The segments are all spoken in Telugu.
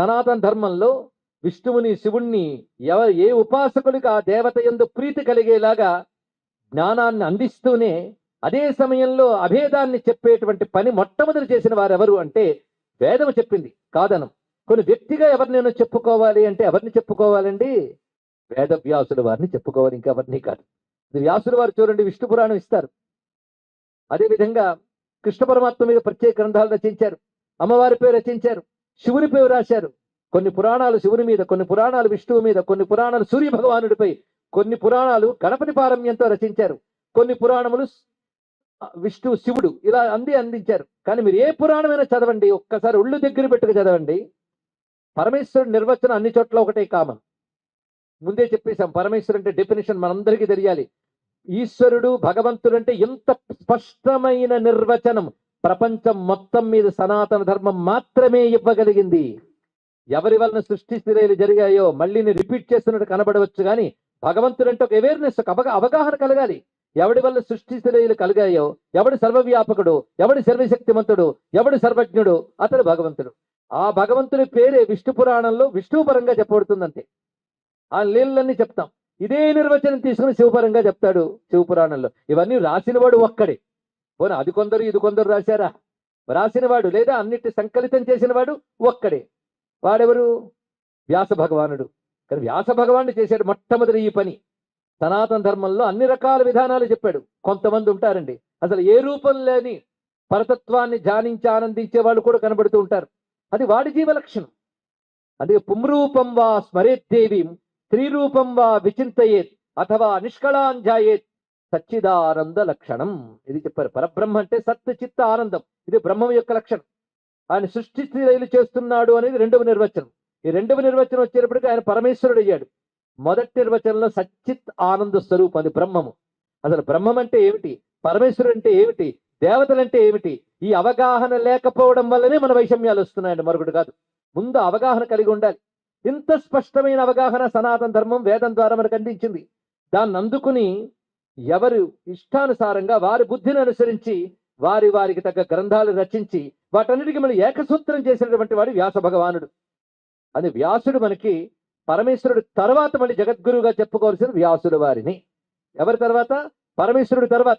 సనాతన ధర్మంలో విష్ణువుని శివుణ్ణి ఎవ ఏ ఉపాసకుడికి ఆ దేవత ఎందు ప్రీతి కలిగేలాగా జ్ఞానాన్ని అందిస్తూనే అదే సమయంలో అభేదాన్ని చెప్పేటువంటి పని మొట్టమొదటి చేసిన వారు ఎవరు అంటే వేదము చెప్పింది కాదనం. కొన్ని వ్యక్తిగా ఎవరినైనా చెప్పుకోవాలి అంటే ఎవరిని చెప్పుకోవాలండి? వేదవ్యాసుల వారిని చెప్పుకోవాలి ఇంకెవరిని కాదు. వ్యాసుల వారు చూడండి విష్ణు పురాణం ఇస్తారు. అదేవిధంగా కృష్ణ పరమాత్మ మీద ప్రత్యేక గ్రంథాలు రచించారు అమ్మవారి పేరు రచించారు. శివుని పేరు రాశారు. కొన్ని పురాణాలు శివుని మీద కొన్ని పురాణాలు విష్ణువు మీద కొన్ని పురాణాలు సూర్య భగవానుడిపై కొన్ని పురాణాలు గణపతి పారమ్యంతో రచించారు. కొన్ని పురాణములు విష్ణు శివుడు ఇలా అంది అందించారు. కానీ మీరు ఏ పురాణమైనా చదవండి ఒక్కసారి ఒళ్ళు దగ్గర పెట్టుకు చదవండి. పరమేశ్వరుడు నిర్వచనం అన్ని చోట్ల ఒకటే కామన్. ముందే చెప్పేశాం పరమేశ్వరుడు అంటే డెఫినేషన్ మనందరికీ తెలియాలి. ఈశ్వరుడు భగవంతుడు అంటే ఎంత స్పష్టమైన నిర్వచనం. ప్రపంచం మొత్తం మీద సనాతన ధర్మం మాత్రమే ఇవ్వగలిగింది. ఎవరి వలన సృష్టి స్థిరలు జరిగాయో మళ్ళీ రిపీట్ చేస్తున్నట్టు కనబడవచ్చు కానీ భగవంతుడు అంటే ఒక అవేర్నెస్ ఒక అవగా అవగాహన కలగాలి. ఎవడి వల్ల సృష్టి స్థిరలు కలిగాయో ఎవడు సర్వవ్యాపకుడు ఎవడు సర్వశక్తిమంతుడు ఎవడు సర్వజ్ఞుడు అతడు భగవంతుడు. ఆ భగవంతుడి పేరే విష్ణు పురాణంలో విష్ణుపరంగా చెప్పబడుతుందంటే. ఆ లీలన్నీ చెప్తాం. ఇదే నిర్వచనం తీసుకుని శివపరంగా చెప్తాడు శివపురాణంలో. ఇవన్నీ రాసినవాడు ఒక్కడే. పోను అది కొందరు ఇది కొందరు రాశారా? రాసినవాడు లేదా అన్నిటి సంకలితం చేసినవాడు ఒక్కడే. వాడెవరు? వ్యాస భగవానుడు. కానీ వ్యాస భగవానుడు చేశాడు మొట్టమొదటి ఈ పని. సనాతన ధర్మంలో అన్ని రకాల విధానాలు చెప్పాడు. కొంతమంది ఉంటారండి. అసలు ఏ రూపం లేని పరతత్వాన్ని ధ్యానించి ఆనందించే వాళ్ళు కూడా కనబడుతూ ఉంటారు. అది వాడి జీవ లక్షణం. అదే పుంరూపం వా స్మరేద్దేవీం స్త్రీరూపం వా విచింతయేత్ అథవా నిష్కళాంజాయేత్ సచ్చిదానంద లక్షణం ఇది చెప్పారు. పరబ్రహ్మ అంటే సత్ చిత్త ఆనందం. ఇది బ్రహ్మం యొక్క లక్షణం. ఆయన సృష్టి స్థిరైలు చేస్తున్నాడు అనేది రెండవ నిర్వచనం. ఈ రెండవ నిర్వచనం వచ్చేటప్పటికి ఆయన పరమేశ్వరుడు అయ్యాడు. మొదటి నిర్వచనంలో సచ్చిత్ ఆనంద స్వరూపం అది బ్రహ్మము. అసలు బ్రహ్మం అంటే ఏమిటి? పరమేశ్వరుడు అంటే ఏమిటి? దేవతలంటే ఏమిటి? ఈ అవగాహన లేకపోవడం వల్లనే మన వైషమ్యాలు వస్తున్నాయండి మరొకటి కాదు. ముందు అవగాహన కలిగి ఉండాలి. ఇంత స్పష్టమైన అవగాహన సనాతన ధర్మం వేదం ద్వారా మనకు అందించింది. దాన్ని అందుకుని ఎవరు ఇష్టానుసారంగా వారి బుద్ధిని అనుసరించి వారి వారికి తగ్గ గ్రంథాలు రచించి వాటన్నిటికీ మనం ఏకసూత్రం చేసినటువంటి వాడు వ్యాస భగవానుడు. అది వ్యాసుడు మనకి పరమేశ్వరుడు తర్వాత మళ్ళీ జగద్గురువుగా చెప్పుకోవాల్సిన వ్యాసుడు వారిని. ఎవరి తర్వాత? పరమేశ్వరుడు తర్వాత.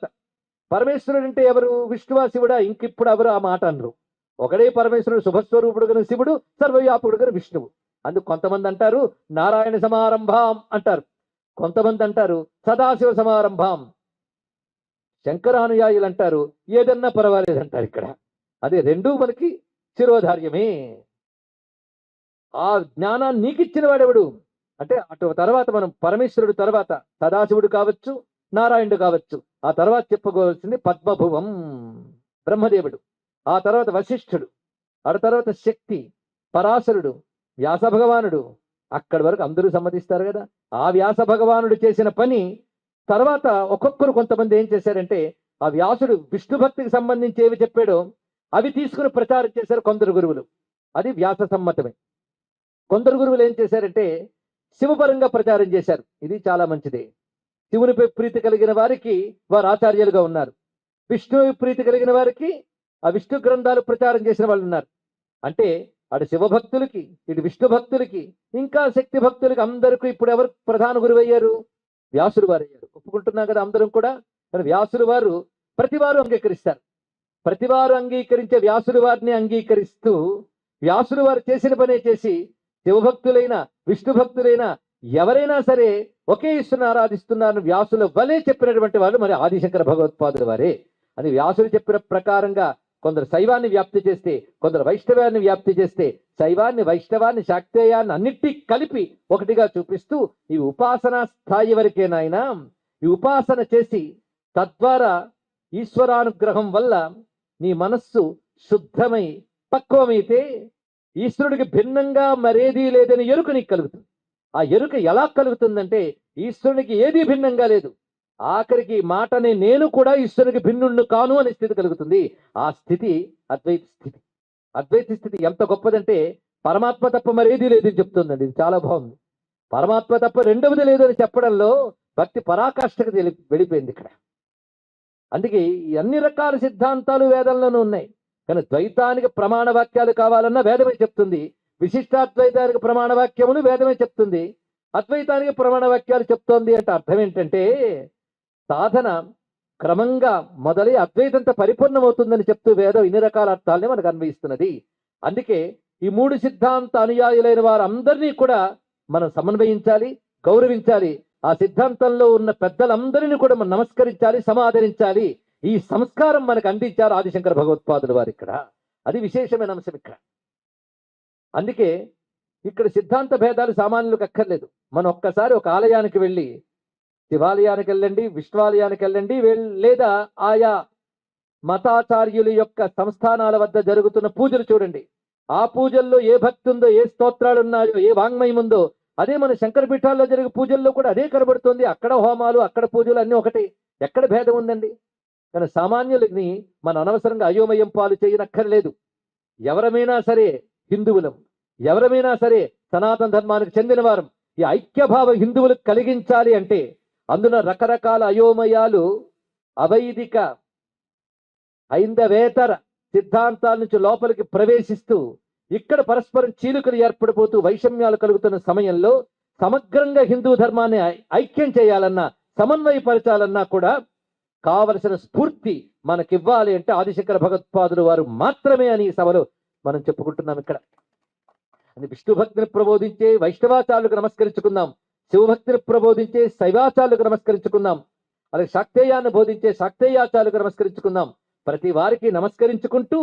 పరమేశ్వరుడు అంటే ఎవరు? విష్ణువా శివుడా ఇంకిప్పుడు ఎవరు ఆ మాట అనరు. ఒకడే పరమేశ్వరుడు శుభస్వరూపుడు గను శివుడు సర్వవ్యాపుడు గను విష్ణువు. అందుకు కొంతమంది అంటారు నారాయణ సమారంభం అంటారు. కొంతమంది అంటారు సదాశివ సమారంభం. శంకరానుయాయులు అంటారు ఏదన్నా పర్వాలేదు అంటారు ఇక్కడ. అదే రెండూ మనకి శిరోధార్యమే. ఆ జ్ఞానాన్ని నీకిచ్చిన వాడెవడు? అంటే అటు తర్వాత మనం పరమేశ్వరుడు తర్వాత సదాశివుడు కావచ్చు నారాయణుడు కావచ్చు. ఆ తర్వాత చెప్పుకోవాల్సింది పద్మభువం బ్రహ్మదేవుడు. ఆ తర్వాత వశిష్ఠుడు. ఆ తర్వాత శక్తి పరాశరుడు వ్యాస భగవానుడు అక్కడి వరకు అందరూ సమ్మతిస్తారు కదా. ఆ వ్యాస భగవానుడు చేసిన పని తర్వాత ఒక్కొక్కరు కొంతమంది ఏం చేశారంటే ఆ వ్యాసుడు విష్ణు భక్తికి సంబంధించి ఏవి చెప్పాడో అవి తీసుకుని ప్రచారం చేశారు కొందరు గురువులు. అది వ్యాస సమ్మతమే. కొందరు గురువులు ఏం చేశారంటే శివపరంగా ప్రచారం చేశారు. ఇది చాలా మంచిది. శివునిపై ప్రీతి కలిగిన వారికి వారు ఆచార్యులుగా ఉన్నారు. విష్ణు ప్రీతి కలిగిన వారికి ఆ విష్ణు గ్రంథాలు ప్రచారం చేసిన వాళ్ళు ఉన్నారు. అంటే అటు శివభక్తులకి ఇటు విష్ణు భక్తులకి ఇంకా శక్తి భక్తులకి అందరికీ ఇప్పుడు ఎవరు ప్రధాన గురువు అయ్యారు వ్యాసుడు వారు అయ్యారు ఒప్పుకుంటున్నాం కదా అందరం కూడా? కానీ వ్యాసుడు వారు ప్రతివారు అంగీకరిస్తారు. ప్రతివారు అంగీకరించే వ్యాసుడు వారిని అంగీకరిస్తూ వ్యాసుడు వారు చేసిన పనే చేసి శివభక్తులైన విష్ణు భక్తులైన ఎవరైనా సరే ఒకే ఈశ్వరుని ఆరాధిస్తున్నారని వ్యాసుల వలే చెప్పినటువంటి వాళ్ళు మరి ఆదిశంకర భగవత్పాదుల వారే. అని వ్యాసుడు చెప్పిన ప్రకారంగా కొందరు శైవాన్ని వ్యాప్తి చేస్తే కొందరు వైష్ణవాన్ని వ్యాప్తి చేస్తే శైవాన్ని వైష్ణవాన్ని శాక్తేయాన్ని అన్నిటి కలిపి ఒకటిగా చూపిస్తూ ఈ ఉపాసనా స్థాయి వరకే నాయన ఈ ఉపాసన చేసి తద్వారా ఈశ్వరానుగ్రహం వల్ల నీ మనస్సు శుద్ధమై పక్వమైతే ఈశ్వరుడికి భిన్నంగా మరేదీ లేదని ఎరుక నీకు కలుగుతుంది. ఆ ఎరుక ఎలా కలుగుతుందంటే ఈశ్వరునికి ఏదీ భిన్నంగా లేదు. ఆఖరికి మాటనే నేను కూడా ఈశ్వరునికి భిన్నుండు కాను అనే స్థితి కలుగుతుంది. ఆ స్థితి అద్వైత స్థితి. అద్వైత స్థితి ఎంత గొప్పదంటే పరమాత్మ తప్ప మరేది లేదని చెప్తుందండి. ఇది చాలా బాగుంది. పరమాత్మ తప్ప రెండవది లేదని చెప్పడంలో భక్తి పరాకాష్ఠకు తెలి వెళ్ళిపోయింది ఇక్కడ. అందుకే అన్ని రకాల సిద్ధాంతాలు వేదంలోనూ ఉన్నాయి. కానీ ద్వైతానికి ప్రమాణ వాక్యాలు కావాలన్నా వేదమే చెప్తుంది. విశిష్టాద్వైతానికి ప్రమాణ వాక్యములు వేదమే చెప్తుంది. అద్వైతానికి ప్రమాణ వాక్యాలు చెప్తోంది అంటే అర్థం ఏంటంటే సాధన క్రమంగా మొదలై అద్వైతంత పరిపూర్ణమవుతుందని చెప్తూ వేదం ఇన్ని రకాల అర్థాలని మనకు అన్వయిస్తున్నది. అందుకే ఈ మూడు సిద్ధాంత అనుయాయులైన వారందరినీ కూడా మనం సమన్వయించాలి గౌరవించాలి. ఆ సిద్ధాంతంలో ఉన్న పెద్దలందరినీ కూడా మనం నమస్కరించాలి సమాదరించాలి. ఈ సంస్కారం మనకు అందించారు ఆదిశంకర భగవత్పాదులు వారు ఇక్కడ. అది విశేషమైన అంశం ఇక్కడ. అందుకే ఇక్కడ సిద్ధాంత భేదాలు సామాన్యులకు అక్కర్లేదు. మనం ఒక్కసారి ఒక ఆలయానికి వెళ్ళి శివాలయానికి వెళ్ళండి విశ్వాలయానికి వెళ్ళండి లేదా ఆయా మతాచార్యుల యొక్క సంస్థానాల వద్ద జరుగుతున్న పూజలు చూడండి. ఆ పూజల్లో ఏ భక్తి ఉందో ఏ స్తోత్రాలు ఉన్నాయో ఏ వాంగ్మయం ఉందో అదే మన శంకర పీఠాల్లో జరిగే పూజల్లో కూడా అదే కనబడుతుంది. అక్కడ హోమాలు అక్కడ పూజలు అన్నీ ఒకటి. ఎక్కడ భేదం ఉందండి? కానీ సామాన్యులని మన అనవసరంగా అయోమయం పాలు చేయనక్కర్లేదు. ఎవరమైనా సరే హిందువులం ఎవరమైనా సరే సనాతన ధర్మానికి చెందిన వారం ఈ ఐక్యభావ హిందువులకు కలిగించాలి అంటే అందున రకరకాల అయోమయాలు అవైదిక హైందవేతర సిద్ధాంతాల నుంచి లోపలికి ప్రవేశిస్తూ ఇక్కడ పరస్పరం చీలుకలు ఏర్పడిపోతూ వైషమ్యాలు కలుగుతున్న సమయంలో సమగ్రంగా హిందూ ధర్మాన్ని ఐ- ఐక్యం చేయాలన్నా సమన్వయపరచాలన్నా కూడా కావలసిన స్ఫూర్తి మనకివ్వాలి అంటే ఆదిశంకర భగవత్పాదులు వారు మాత్రమే అని ఈ సభలో మనం చెప్పుకుంటున్నాం ఇక్కడ. అని విష్ణు భక్తిని ప్రబోధించే వైష్ణవాచార్యులకు నమస్కరించుకుందాం. శివభక్తిని ప్రబోధించే శైవాచార్యులకు నమస్కరించుకుందాం. అలాగే శాక్తేయాన్ని బోధించే శాక్తేయాచార్యులకు నమస్కరించుకుందాం. ప్రతి వారికి నమస్కరించుకుంటూ